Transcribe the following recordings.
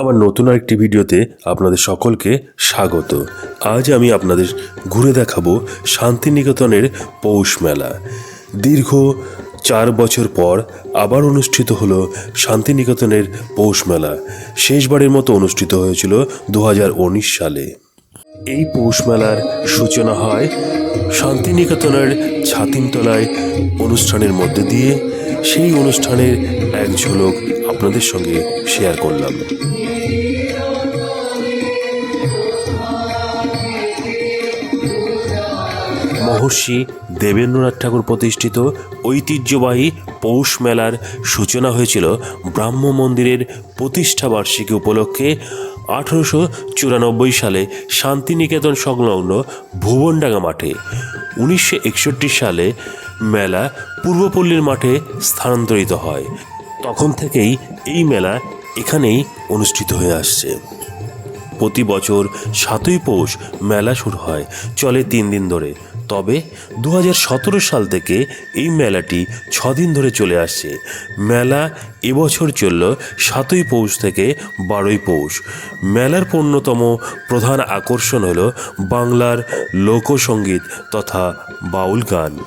আমার নতুন আরেকটি ভিডিওতে আপনাদের সকলকে স্বাগত। আজ আমি আপনাদের ঘুরে দেখাবো শান্তিনিকেতনের পৌষ মেলা। দীর্ঘ চার বছর পর আবার অনুষ্ঠিত হল শান্তিনিকেতনের পৌষ মেলা। শেষবারের মতো অনুষ্ঠিত হয়েছিল দু হাজার উনিশ সালে। এই পৌষ মেলার সূচনা হয় শান্তিনিকেতনের ছাতিমতলায় অনুষ্ঠানের মধ্যে দিয়ে। সেই অনুষ্ঠানের এক ঝলক আপনাদের সঙ্গে শেয়ার করলাম। মহর্ষি দেবেন্দ্রনাথ ঠাকুর প্রতিষ্ঠিত ঐতিহ্যবাহী পৌষ মেলার সূচনা হয়েছিল ব্রাহ্ম মন্দিরের প্রতিষ্ঠা বার্ষিকী উপলক্ষে আঠারোশো চুরানব্বই সালে শান্তিনিকেতন সংলগ্ন ভুবনডাঙ্গা মাঠে। উনিশশো একষট্টি সালে মেলা পূর্বপল্লীর মাঠে স্থানান্তরিত হয়। তখন থেকেই এই মেলা এখানেই অনুষ্ঠিত হয়ে আসছে। প্রতি বছর সাতই পৌষ মেলা শুরু হয়, চলে তিন দিন ধরে। তবে দু হাজার সতেরো সাল থেকে এই মেলাটি ছদিন ধরে চলে আসছে। মেলা এবছর চলল সাতই পৌষ থেকে বারোই পৌষ। মেলার অন্যতম প্রধান আকর্ষণ হল বাংলার লোকসঙ্গীত তথা বাউল গান।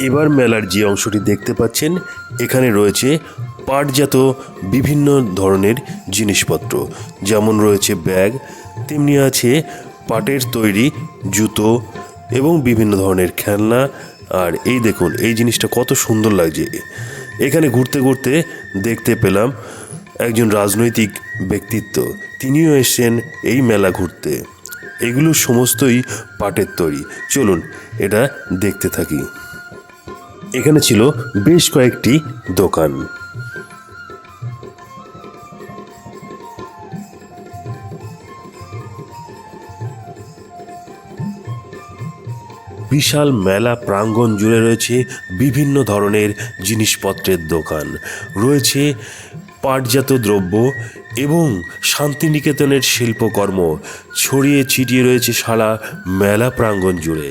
এবার মেলার যে অংশটি দেখতে পাচ্ছেন, এখানে রয়েছে পাটজাত বিভিন্ন ধরনের জিনিসপত্র। যেমন রয়েছে ব্যাগ, তেমনি আছে পাটের তৈরি জুতো এবং বিভিন্ন ধরনের খেলনা। আর এই দেখুন, এই জিনিসটা কত সুন্দর লাগছে। এখানে ঘুরতে ঘুরতে দেখতে পেলাম একজন রাজনৈতিক ব্যক্তিত্ব। তিনিও এসেছেন এই মেলা ঘুরতে। এগুলো সমস্তই পাটের তৈরি। চলুন, এটা দেখতে থাকি। এখানে ছিল বেশ কয়েকটি দোকান। বিশাল মেলা প্রাঙ্গণ জুড়ে রয়েছে বিভিন্ন ধরনের জিনিসপত্রের দোকান। রয়েছে পাটজাত দ্রব্য এবং শান্তিনিকেতনের শিল্পকর্ম। ছড়িয়ে ছিটিয়ে রয়েছে সারা মেলা প্রাঙ্গণ জুড়ে।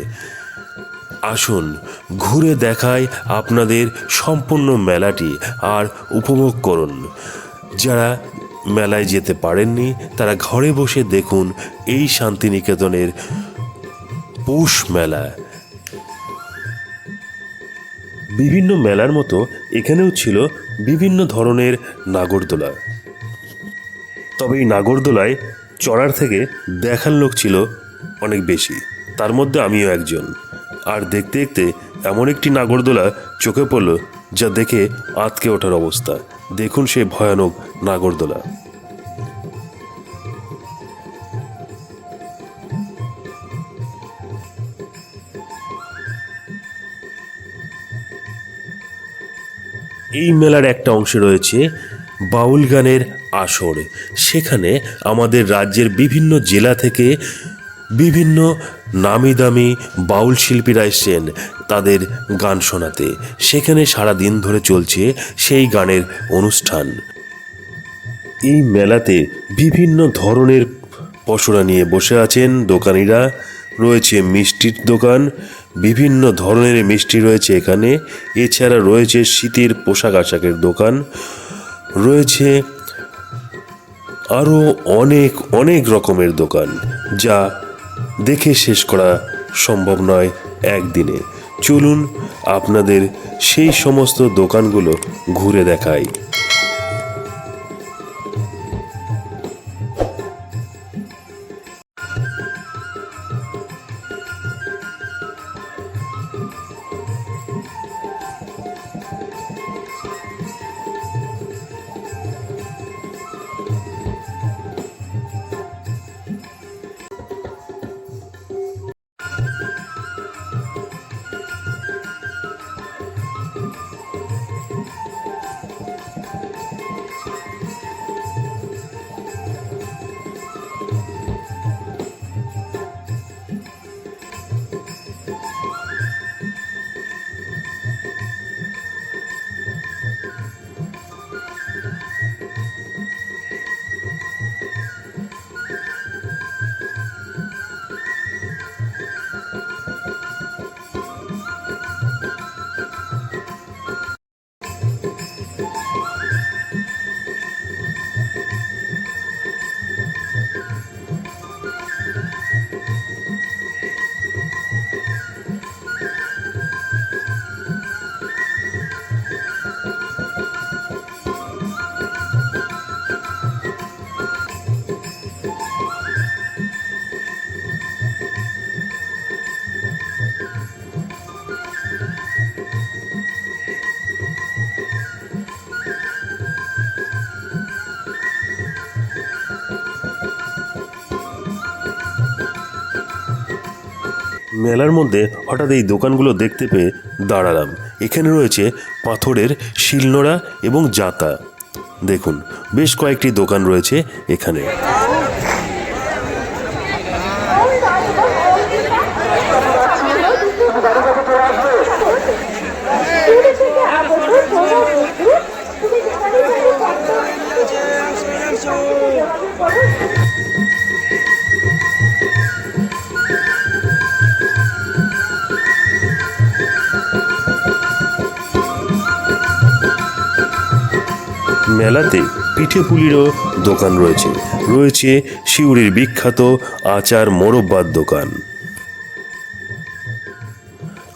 আসুন, ঘুরে দেখায় আপনাদের সম্পূর্ণ মেলাটি আর উপভোগ করুন। যারা মেলায় যেতে পারেননি, তারা ঘরে বসে দেখুন এই শান্তিনিকেতনের পৌষ মেলা। বিভিন্ন মেলার মতো এখানেও ছিল বিভিন্ন ধরনের নাগরদোলা। তবে এই নাগরদোলায় চড়ার থেকে দেখার লোক ছিল অনেক বেশি। তার মধ্যে আমিও একজন। আর দেখতে দেখতে এমন একটি নাগরদোলা চোখে পড়ল যা দেখে আতকে ওঠার অবস্থা। দেখুন সে ভয়ানক নাগরদোলা। এই মেলার একটা অংশে রয়েছে বাউল গানের আসর। সেখানে আমাদের রাজ্যের বিভিন্ন জেলা থেকে বিভিন্ন নামি দামি বাউল শিল্পীরা এসছেন তাদের গান শোনাতে। সেখানে সারা দিন ধরে চলছে সেই গানের অনুষ্ঠান। এই মেলাতে বিভিন্ন ধরনের পশরা নিয়ে বসে আছেন দোকানিরা। রয়েছে মিষ্টির দোকান, বিভিন্ন ধরনের মিষ্টি রয়েছে এখানে। এছাড়া রয়েছে শীতের পোশাক আশাকের দোকান। রয়েছে আরও অনেক অনেক রকমের দোকান, যা দেখে শেষ করা সম্ভব নয় একদিনে। চলুন আপনাদের সেই সমস্ত দোকানগুলো ঘুরে দেখাই। মেলার মধ্যে হঠাৎ এই দোকানগুলো দেখতে পেয়ে দাঁড়ালাম। এখানে রয়েছে পাথরের শিলনোড়া এবং জাতা। দেখুন, বেশ কয়েকটি দোকান রয়েছে এখানে। মেলাতে পিঠে পুলিরও দোকান রয়েছে। রয়েছে শিউরির বিখ্যাত আচার মোরব্বার দোকান।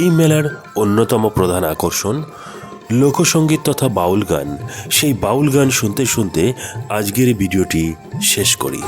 এই মেলার অন্যতম প্রধান আকর্ষণ লোকসঙ্গীত তথা বাউল গান। সেই বাউল গান শুনতে শুনতে আজকের ভিডিওটি শেষ করি।